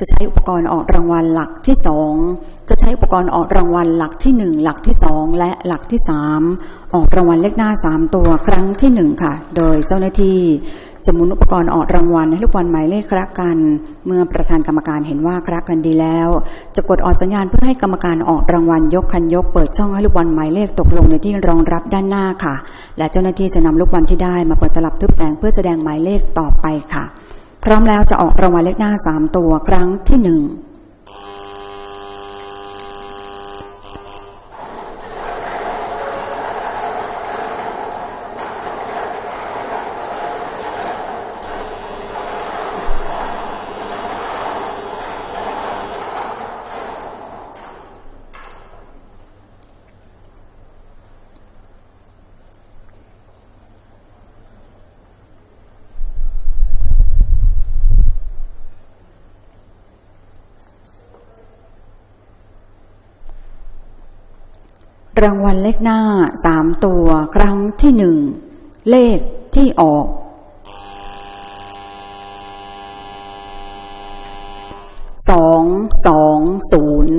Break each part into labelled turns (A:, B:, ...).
A: จะใช้อุปกรณ์ออกรางวัลหลักที่สองจะใช้อุปกรณ์ออกรางวัลหลักที่หนึ่งหลักที่สองและหลักที่สามออกรางวัลเลขหน้าสามตัวครั้งที่หนึ่งค่ะ โดยเจ้าหน้าที่จะหมุนอุปกรณ์ออกรางวัลให้ลูกบอลหมายเลขคละกัน เมื่อประธานกรรมการเห็นว่าคละกันดีแล้ว จะกดออกสัญญาณเพื่อให้กรรมการออกรางวัลยกคันยกเปิดช่องให้ลูกบอลหมายเลขตกลงในที่รองรับด้านหน้าค่ะ และเจ้าหน้าที่จะนำลูกบอลที่ได้มาเปิดตลับทึบแสงเพื่อแสดงหมายเลขต่อไปค่ะ พร้อมแล้วจะออกรางวัลเลขหน้าสามตัวครั้งที่หนึ่ง รางวัลเลขหน้าสามตัวครั้งที่หนึ่งเลขที่ออกสองสองศูนย์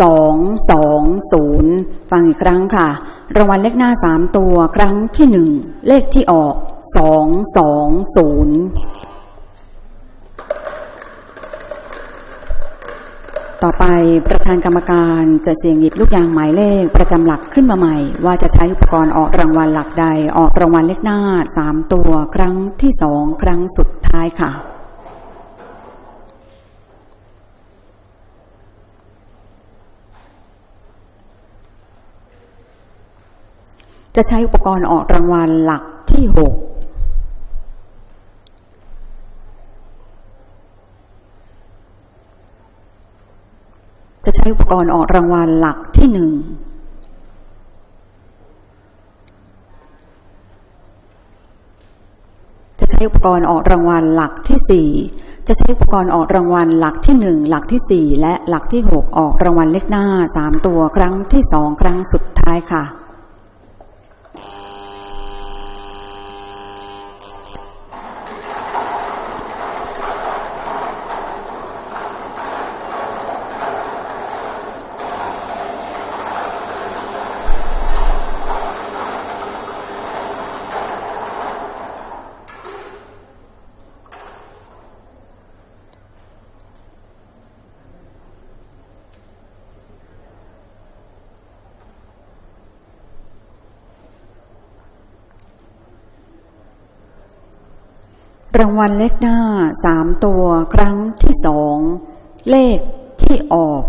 A: สองสองศูนย์ฟังอีกครั้งค่ะ รางวัลเลขหน้าสามตัวครั้งที่หนึ่งเลขที่ออกสองสองศูนย์ ต่อไปประธานกรรมการจะเสี่ยงหยิบลูกยางหมายเลขประจำหลักขึ้นมาใหม่ ว่าจะใช้อุปกรณ์ออกรางวัลหลักใดออกรางวัลเลขหน้าสามตัวครั้งที่สองครั้งสุดท้ายค่ะ จะใช้อุปกรณ์ออกรางวัลหลักที่หก จะใช้อุปกรณ์ออกรางวัลหลักที่หนึ่งจะใช้อุปกรณ์ออกรางวัลหลักที่สี่จะใช้อุปกรณ์ออกรางวัลหลักที่หนึ่งหลักที่สี่และหลักที่หกออกรางวัลเลขหน้าสามตัวครั้งที่สองครั้งสุดท้ายค่ะ รางวัลเลขหน้าสามตัวครั้งที่สอง เลขที่ออก